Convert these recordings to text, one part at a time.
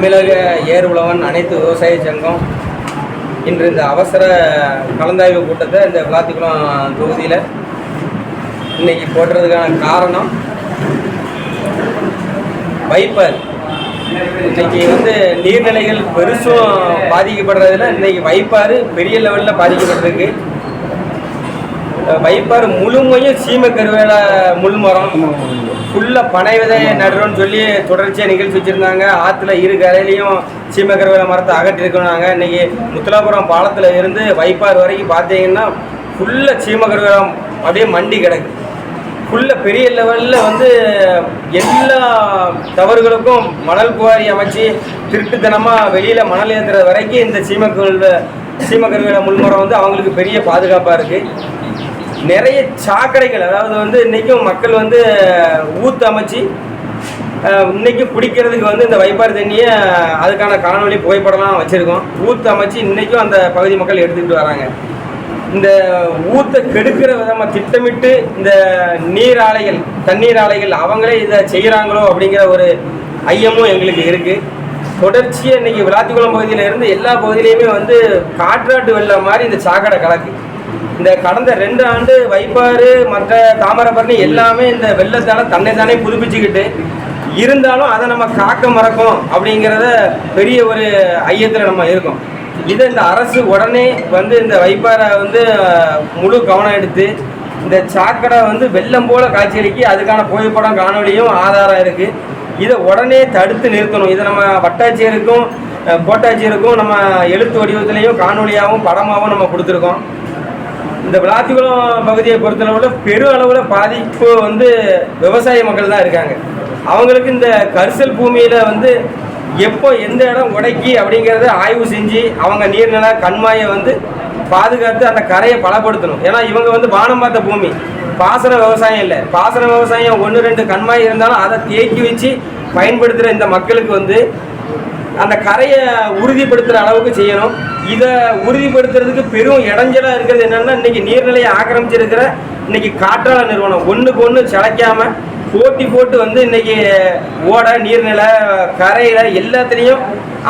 தமிழக ஏர் உழவன் அனைத்து விவசாய சங்கம் இன்று இந்த அவசர கலந்தாய்வு கூட்டத்தை இந்த விளாத்திக்குளம் தொகுதியில் இன்றைக்கி போடுறதுக்கான காரணம் வைப்பர். இன்றைக்கி வந்து நீர்நிலைகள் பெருசும் பாதிக்கப்படுறதுல இன்றைக்கி வைப்பாறு பெரிய லெவலில் பாதிக்கப்பட்டிருக்கு. வைப்பார் முழுமையும் சீம கருவேல முள்மரம் ஃபுல்லாக பனை விதை நடுறோன்னு சொல்லி தொடர்ச்சியாக நிகழ்ச்சி வச்சுருந்தாங்க. ஆற்றுல இரு கரையிலையும் சீம கருவேல மரத்தை அகற்றிருக்கோனாங்க இன்றைக்கி முத்துலாபுரம் பாலத்தில் இருந்து வைப்பார் வரைக்கும் பார்த்தீங்கன்னா ஃபுல்லாக சீம அப்படியே மண்டி கிடக்கு. ஃபுல்லாக பெரிய லெவலில் வந்து எல்லா தவறுகளுக்கும் மணல் குவாரி அமைச்சு திருட்டுத்தனமாக வெளியில் மணல் ஏற்றுற வரைக்கும் இந்த சீமக்கல் சீமக்கருவேல முள்மரம் வந்து அவங்களுக்கு பெரிய பாதுகாப்பாக இருக்குது நிறைய சாக்கடைகள் அதாவது வந்து இன்றைக்கும் மக்கள் வந்து ஊத்து அமைச்சு அஹ், குடிக்கிறதுக்கு வந்து இந்த வைப்பாறு தண்ணியை அதுக்கான காணொலி புகைப்படம்லாம் வச்சுருக்கோம். ஊத்து அமைச்சு இன்றைக்கும் அந்த பகுதி மக்கள் எடுத்துக்கிட்டு வராங்க. இந்த ஊத்தை கெடுக்கிற விதமாக திட்டமிட்டு இந்த நீர் ஆலைகள் தண்ணீர் ஆலைகள் அவங்களே இதை செய்கிறாங்களோ அப்படிங்கிற ஒரு ஐயமும் எங்களுக்கு இருக்குது தொடர்ச்சியாக இன்றைக்கி விளாத்திக்குளம் பகுதியிலேருந்து எல்லா பகுதியிலையுமே வந்து காற்றாட்டு வெள்ளம் மாதிரி இந்த சாக்கடை கலக்கு. இந்த கடந்த ரெண்டு ஆண்டு வைப்பாறு மற்ற தாமிரபரணி எல்லாமே இந்த வெள்ளத்தால தன்னை தானே புதுப்பிச்சுக்கிட்டு இருந்தாலும் அதை நம்ம காக்க மறக்கும் அப்படிங்கிறத பெரிய ஒரு ஐயத்தில் நம்ம இருக்கோம். இதை இந்த அரசு உடனே வந்து இந்த வைப்பாரை வந்து முழு கவனம் எடுத்து இந்த சாக்கடை வந்து வெள்ளம் போல காட்சியளிக்கு அதுக்கான புகைப்படம் காணொலியும் ஆதாரம் இருக்கு. இதை உடனே தடுத்து நிறுத்தணும். இதை நம்ம வட்டாட்சியருக்கும் கோட்டாட்சியருக்கும் நம்ம எழுத்து வடிவத்திலையும் காணொலியாகவும் படமாகவும் நம்ம கொடுத்துருக்கோம். இந்த விளாத்திக்குளம் பகுதியை பொறுத்தளவில் பெரு அளவில் பாதிப்பு வந்து விவசாய மக்கள் தான் இருக்காங்க. அவங்களுக்கு இந்த கரிசல் பூமியில் வந்து எப்போ எந்த இடம் உடைக்கி அப்படிங்கிறத ஆய்வு செஞ்சு அவங்க நீர்நில கண்மாயை வந்து பாதுகாத்து அந்த கரையை பலப்படுத்தணும். ஏன்னா இவங்க வந்து வானம் பார்த்த பூமி. பாசன விவசாயம் இல்லை. பாசன விவசாயம் ஒன்று ரெண்டு கண்மாய் இருந்தாலும் அதை தேக்கி வச்சு பயன்படுத்துகிற இந்த மக்களுக்கு வந்து அந்த கரையை உறுதிப்படுத்துகிற அளவுக்கு செய்யணும். இதை உறுதிப்படுத்துறதுக்கு பெரும் இடைஞ்சலாக இருக்கிறது என்னன்னா இன்னைக்கு நீர்நிலையை ஆக்கிரமிச்சிருக்கிற இன்னைக்கு காற்றால நிறுவனம். ஒன்றுக்கு ஒன்று சிலைக்காம போட்டி போட்டு வந்து இன்னைக்கு ஓடை நீர்நிலை கரையில எல்லாத்துலேயும்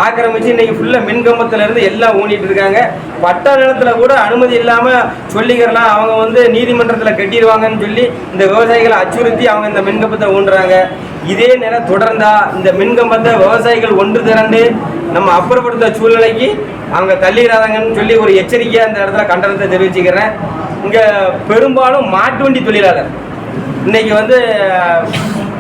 ஆக்கிரமிச்சு இன்னைக்கு ஃபுல்லாக மின்கம்பத்துல இருந்து எல்லாம் ஊனிட்டு இருக்காங்க. வட்ட நிலத்துல கூட அனுமதி இல்லாமல் சொல்லிக்கிறலாம். அவங்க வந்து நீதிமன்றத்தில் கட்டிடுவாங்கன்னு சொல்லி இந்த விவசாயிகளை அச்சுறுத்தி அவங்க இந்த மின்கம்பத்தை ஊன்றாங்க. இதே நிலை தொடர்ந்தா இந்த மின்கம்பத்தை விவசாயிகள் ஒன்று திரண்டு நம்ம அப்புறப்படுத்த சூழ்நிலைக்கு அவங்க தள்ளிடாதாங்கன்னு சொல்லி ஒரு எச்சரிக்கையாக இந்த இடத்துல கண்டனத்தை தெரிவிச்சுக்கிறேன். இங்கே பெரும்பாலும் மாட்டு வண்டி தொழிலாளர். இன்னைக்கு வந்து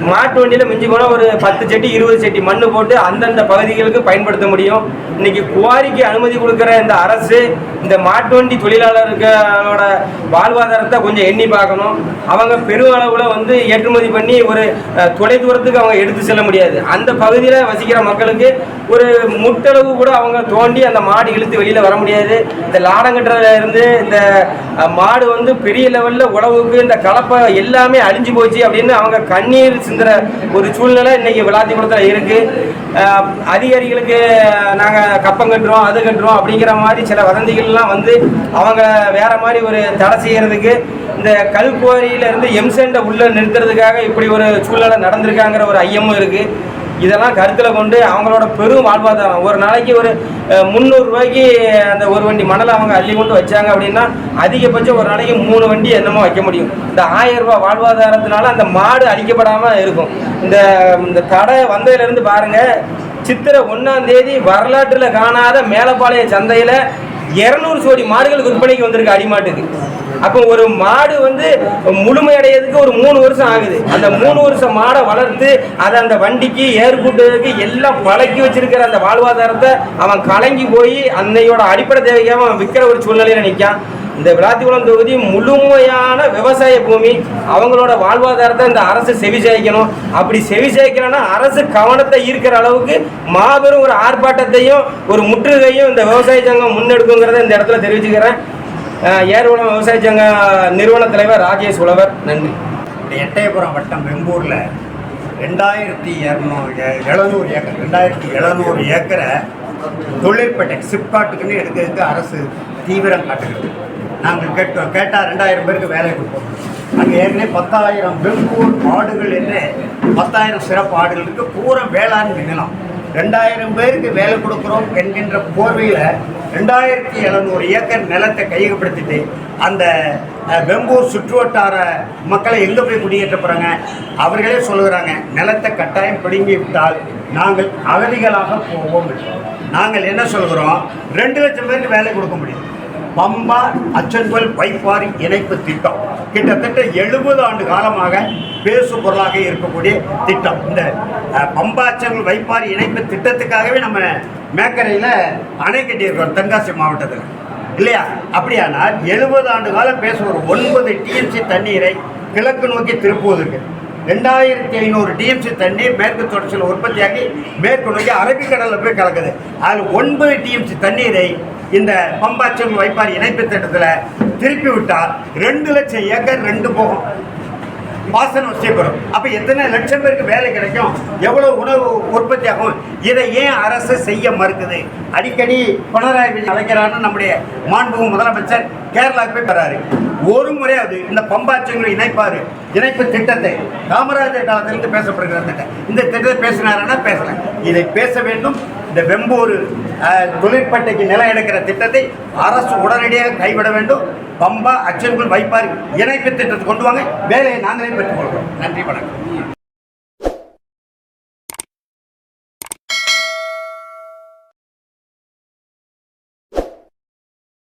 மாட்டு வண்டியில் மிஞ்சி போனால் ஒரு பத்து செட்டி இருபது செட்டி மண் போட்டு அந்தந்த பகுதிகளுக்கு பயன்படுத்த முடியும். இன்னைக்கு குவாரிக்கு அனுமதி கொடுக்குற இந்த அரசு இந்த மாட்டு வண்டி தொழிலாளர்களோட வாழ்வாதாரத்தை கொஞ்சம் எண்ணி பார்க்கணும். அவங்க பெரும் அளவில் வந்து ஏற்றுமதி பண்ணி ஒரு அஹ், தொலை தூரத்துக்கு அவங்க எடுத்து செல்ல முடியாது. அந்த பகுதியில் வசிக்கிற மக்களுக்கு ஒரு முட்டளவு கூட அவங்க தோண்டி அந்த மாடு இழுத்து வெளியில் வர முடியாது. இந்த லாடங்கட்டுறதுல இருந்து இந்த மாடு வந்து பெரிய லெவலில் உழவுக்கு இந்த கலப்பை எல்லாமே அழிஞ்சு போச்சு அப்படின்னு அவங்க கண்ணீர் சிந்துற ஒரு சூழ்நிலை இன்னைக்கு விளாத்திக்குளத்தில் இருக்கு. அதிகாரிகளுக்கு நாங்கள் கப்பம் கட்டுறோம் அது கட்டுறோம் அப்படிங்கிற மாதிரி சில வதந்திகள்லாம் வந்து அவங்க வேற மாதிரி ஒரு தடை செய்யறதுக்கு இந்த கல்குவாரியில இருந்து எம்செண்டை உள்ள நிறுத்துறதுக்காக இப்படி ஒரு சூழ்நிலை நடந்திருக்காங்கிற ஒரு ஐயமும் இருக்கு. இதெல்லாம் கருத்தில் கொண்டு அவங்களோட பெரும் வாழ்வாதாரம். ஒரு நாளைக்கு ஒரு முந்நூறுரூவாய்க்கு அந்த ஒரு வண்டி மணலை அவங்க அள்ளி கொண்டு வச்சாங்க அப்படின்னா அதிகபட்சம் ஒரு நாளைக்கு மூணு வண்டி என்னமோ வைக்க முடியும். இந்த ஆயிரம் ரூபாய் வாழ்வாதாரத்தினால அந்த மாடு அழிக்கப்படாமல் இருக்கும். இந்த இந்த தடை வந்ததுலேருந்து பாருங்கள் சித்திரை ஒன்றாம் தேதி வரலாற்றில் காணாத மேலப்பாளையம் சந்தையில் இரநூறு சோடி மாடுகள் விற்பனைக்கு வந்திருக்கு அடிமாட்டுக்கு. அப்போ ஒரு மாடு வந்து முழுமையடையதுக்கு ஒரு மூணு வருஷம் ஆகுது. அந்த மூணு வருஷம் மாடை வளர்த்து அதை அந்த வண்டிக்கு ஏற்புட்டுறதுக்கு எல்லாம் பழக்கி வச்சிருக்கிற அந்த வாழ்வாதாரத்தை அவன் கலங்கி போய் அன்னையோட அடிப்படை தேவைக்காக அவன் விற்கிற ஒரு சூழ்நிலையில நிற்கான் இந்த விளாத்திக்குளம் தொகுதி முழுமையான விவசாய பூமி. அவங்களோட வாழ்வாதாரத்தை இந்த அரசு செவி சாய்க்கணும். அப்படி செவி சாய்க்கணும்னா அரசு கவனத்தை ஈர்க்கிற அளவுக்கு மாபெரும் ஒரு ஆர்ப்பாட்டத்தையும் ஒரு முற்றுகையும் இந்த விவசாய சங்கம் முன்னெடுக்குங்கிறத இந்த இடத்துல தெரிவிச்சுக்கிறேன். அஹ் ஏர்வளம் விவசாய சங்க நிறுவன தலைவர் ராஜேஷ் உழவர். நன்றி. இந்த எட்டயபுரம் வட்டம் வெம்பூரில் ரெண்டாயிரத்தி இரநூறு எழுநூறு ஏக்கர் ரெண்டாயிரத்தி எழுநூறு ஏக்கரை தொழிற்பேட்டை சிப்காட்டுக்குன்னு எடுக்கிறதுக்கு அரசு தீவிரம் காட்டுகிறது. நாங்கள் கேட்டோம் கேட்டால் ரெண்டாயிரம் பேருக்கு வேலை கொடுப்போம். அங்கே ஏற்கனவே பத்தாயிரம் வெம்பூர் ஆடுகள் என்று பத்தாயிரம் சிறப்பு ஆடுகள் பூரா வேளாண் நிலம் ரெண்டாயிரம் பேருக்கு வேலை கொடுக்குறோம் என்கின்ற போர்வையில் ரெண்டாயிரத்தி எழுநூறு ஏக்கர் நிலத்தை கையகப்படுத்திட்டு அந்த பெம்பூர் வெம்பூர் சுற்றுவட்டார மக்களை எங்கே போய் குடியேற்ற போகிறாங்க அவர்களே சொல்லுகிறாங்க நிலத்தை கட்டாயம் பிடுங்கி விட்டால் நாங்கள் அகதிகளாக போவோம் நாங்கள் என்ன சொல்கிறோம் ரெண்டு லட்சம் பேருக்கு வேலை கொடுக்க முடியும். பம்பா அச்சன்கோல் வைப்பாரி இணைப்பு திட்டம். கிட்டத்தட்ட எழுபது ஆண்டு காலமாக பேசு பொருளாக இருக்கக்கூடிய திட்டம். இந்த பம்பாச்சங்கள் பம்பா வைப்பாரி இணைப்பு திட்டத்துக்காகவே நம்ம மேக்கரையில் அணை கட்டியிருக்கிறோம் தென்காசி மாவட்டத்தில். இல்லையா? அப்படியானால் எழுபது ஆண்டு காலம் பேச ஒரு ஒன்பது டிஎம்சி தண்ணீரை கிழக்கு நோக்கி திருப்புவதற்கு ரெண்டாயிரத்தி ஐநூறு டிஎம்சி தண்ணீர் மேற்கு தொடர்ச்சியில் உற்பத்தியாகி மேற்கு நோக்கி அரபிக்கடலில் போய் கலக்குது. அதில் ஒன்பது டிஎம்சி தண்ணீரை இந்த பம்பாச்சல் வைப்பார் இணைப்பு திட்டத்தில் திருப்பி விட்டால் ரெண்டு லட்சம் ஏக்கர் ரெண்டு போகும். பாசனம் வசதி அப்போ எத்தனை லட்சம் பேருக்கு வேலை கிடைக்கும்? எவ்வளோ உணவு உற்பத்தி ஆகும்? இதை ஏன் அரசு செய்ய மறுக்குது? அடிக்கடி பினராயி விஜயன் அழைக்கிறான்னு நம்முடைய மாண்புகு முதலமைச்சர் கேரளாவுக்கு போய் பெறாரு ஒரு முறையாவது இந்த பம்பாச்சங்களை இணைப்பாரு இணைப்பு திட்டத்தை காமராஜர் காலத்திலிருந்து பேசப்படுகிற திட்டம் இந்த திட்டத்தை பேசினாருன்னா பேசல. இதை பேச வேண்டும். இந்த வெம்பூர் தொழிற்பட்டைக்கு நிலம் எடுக்கிற திட்டத்தை அரசு உடனடியாக கைவிட வேண்டும். பம்பா அச்சன்குள் வைப்பார் இணைப்பு திட்டத்தை கொண்டு வாங்க. வேலையை நாங்களே பெற்றுக்கொள்கிறோம் நன்றி வணக்கம்.